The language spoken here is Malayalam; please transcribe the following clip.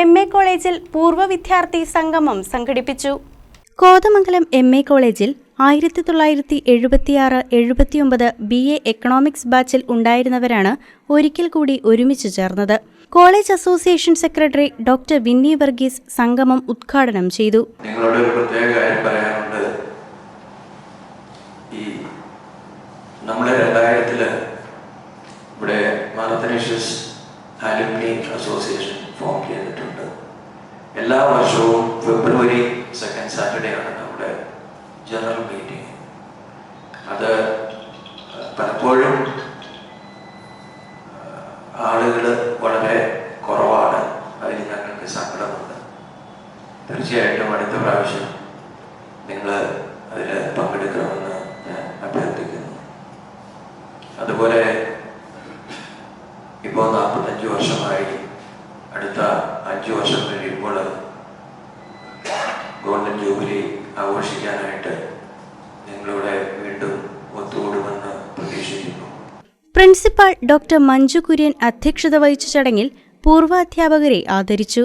എം എ കോളേജിൽ പൂർവ വിദ്യാർത്ഥി സംഗമം സംഘടിപ്പിച്ചു. കോതമംഗലം എം എ കോളേജിൽ ആയിരത്തി തൊള്ളായിരത്തി എഴുപത്തിയാറ് എഴുപത്തിയൊമ്പത് ബി എ എക്കണോമിക്സ് ബാച്ചിൽ ഉണ്ടായിരുന്നവരാണ് ഒരിക്കൽ കൂടി ഒരുമിച്ച് ചേർന്നത്. College association secretary doctor Vinni Varghese സംഗമം ഉദ്ഘാടനം ചെയ്തു. നിങ്ങളോട് ഒരു പ്രത്യേക കാര്യം പറയാനുണ്ട്. ഈ നമ്മുടെ രണ്ടായിരത്തിൽ ഇവിടെ ആലുമിനി അസോസിയേഷൻ ഫോം ചെയ്തിട്ടുണ്ട്. എല്ലാ വർഷവും ഫെബ്രുവരി സെക്കൻഡ് സാറ്റർഡേ ആണ് നമ്മുടെ ജനറൽ മീറ്റിംഗ് അത് പലപ്പോഴും ആളുകൾ വളരെ കുറവാണ്. അതിൽ ഞങ്ങൾക്ക് സങ്കടമുണ്ട്. തീർച്ചയായിട്ടും അടുത്ത പ്രാവശ്യം നിങ്ങൾ അതിൽ പങ്കെടുക്കണമെന്ന് ഞാൻ അഭ്യർത്ഥിക്കുന്നു. അതുപോലെ ഇപ്പോൾ നാൽപ്പത്തഞ്ച് വർഷമായി അടുത്ത അഞ്ച് വർഷം കഴിയുമ്പോൾ ഗോൾഡൻ ജൂബിലി ആഘോഷിക്കാനായിട്ട് നിങ്ങളിവിടെ വീണ്ടും ഒത്തുകൂടുമെന്ന് പ്രതീക്ഷിക്കുന്നു. പ്രിൻസിപ്പാൾ ഡോക്ടർ മഞ്ജു കുര്യൻ അധ്യക്ഷത വഹിച്ച ചടങ്ങിൽ പൂർവാധ്യാപകരെ ആദരിച്ചു.